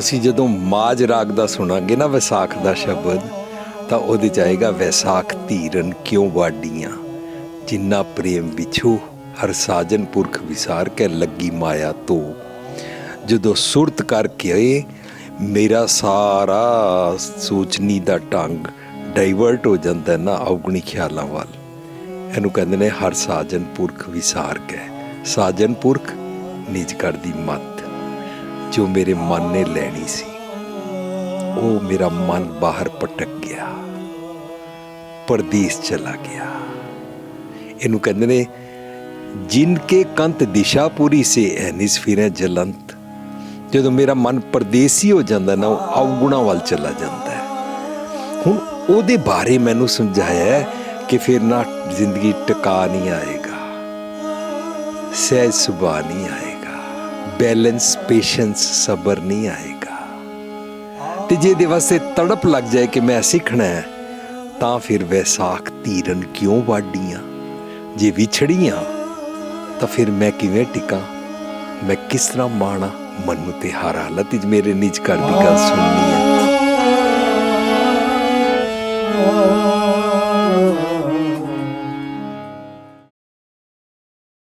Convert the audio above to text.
ਅਸੀਂ ਜਦੋਂ ਮਾਜ ਰਾਗ ਦਾ ਸੁਣਾਂਗੇ ਨਾ ਵਿਸਾਖ ਦਾ ਸ਼ਬਦ, ਤਾਂ ਉਹਦੇ ਚ ਆਏਗਾ, ਵਿਸਾਖ ਧੀਰਨ ਕਿਉਂ ਵਾਡੀਆਂ? ਜਿੰਨਾ ਪ੍ਰੇਮ ਵਿਛੂ, ਹਰ ਸਾਜਨ ਪੁਰਖ ਵਿਸਾਰ ਕੇ ਲੱਗੀ ਮਾਇਆ ਤੋ ਜਦੋਂ ਸੁਰਤ ਕਰਕੇ ਮੇਰਾ ਸਾਰਾ ਸੋਚਣੀ ਦਾ ਢੰਗ ਡਾਈਵਰਟ ਹੋ ਜਾਂਦਾ ਨਾ ਔਗਣੀ ਖਿਆਲਾਂ ਵੱਲ। ਇਹਨੂੰ ਕਹਿੰਦੇ ਨੇ, ਹਰ ਸਾਜਨ ਪੁਰਖ ਵਿਸਾਰ ਕੇ। ਸਾਜਨ ਪੁਰਖ ਨਿਜ ਕਰਦੀ ਮੱਤ ਜੋ ਮੇਰੇ ਮਨ ਨੇ ਲੈਣੀ ਸੀ, ਉਹ ਮੇਰਾ ਮਨ ਬਾਹਰ ਪਟਕ ਗਿਆ, ਪਰਦੇਸ ਚਲਾ ਗਿਆ। ਇਹਨੂੰ ਕਹਿੰਦੇ ਨੇ, ਜਿਨ ਕੇ ਕੰਤ ਦਿਸ਼ਾ ਪੂਰੀ ਸੇ ਐਨਿਸ ਫਿਰੇ ਜਲੰਤ। ਜਦੋਂ ਮੇਰਾ ਮਨ ਪਰਦੇਸੀ ਹੋ ਜਾਂਦਾ ਨਾ, ਉਹ ਔਗੁਣਾ ਵੱਲ ਚਲਾ ਜਾਂਦਾ ਹੈ। ਹੁਣ ਉਹਦੇ ਬਾਰੇ ਮੈਨੂੰ ਸਮਝਾਇਆ ਕਿ ਫਿਰ ਨਾ ਜ਼ਿੰਦਗੀ ਟਿਕਾ ਨਹੀਂ ਆਏਗਾ, ਸਹਿਜ ਸੁਭਾ ਨਹੀਂ ਆਏਗਾ। ਬੈਲੈਂਸ ਪੇਸ਼ੈਂਸ ਸਬਰ ਨਹੀਂ ਆਏਗਾ। ਤੇ ਜੇ ਇਹਦੇ ਵਾਸਤੇ ਤੜਪ ਲੱਗ ਜਾਏ ਕਿ ਮੈਂ ਸਿੱਖਣਾ ਹੈ, ਤਾਂ ਫਿਰ ਵੈਸਾਖ ਧੀਰਨ ਕਿਉਂ ਵਾਡੀਆਂ ਜੇ ਵਿਛੜੀਆਂ, ਤਾਂ ਫਿਰ ਮੈਂ ਕਿਵੇਂ ਟਿਕਾਂ? ਮੈਂ ਕਿਸ ਤਰ੍ਹਾਂ ਮਾਣਾ? ਮਨ ਨੂੰ ਤੇ ਹਰ ਹਾਲਤ ਵਿੱਚ ਮੇਰੇ ਨਿਜ ਘਰ ਦੀ ਗੱਲ ਸੁਣਨੀ ਹੈ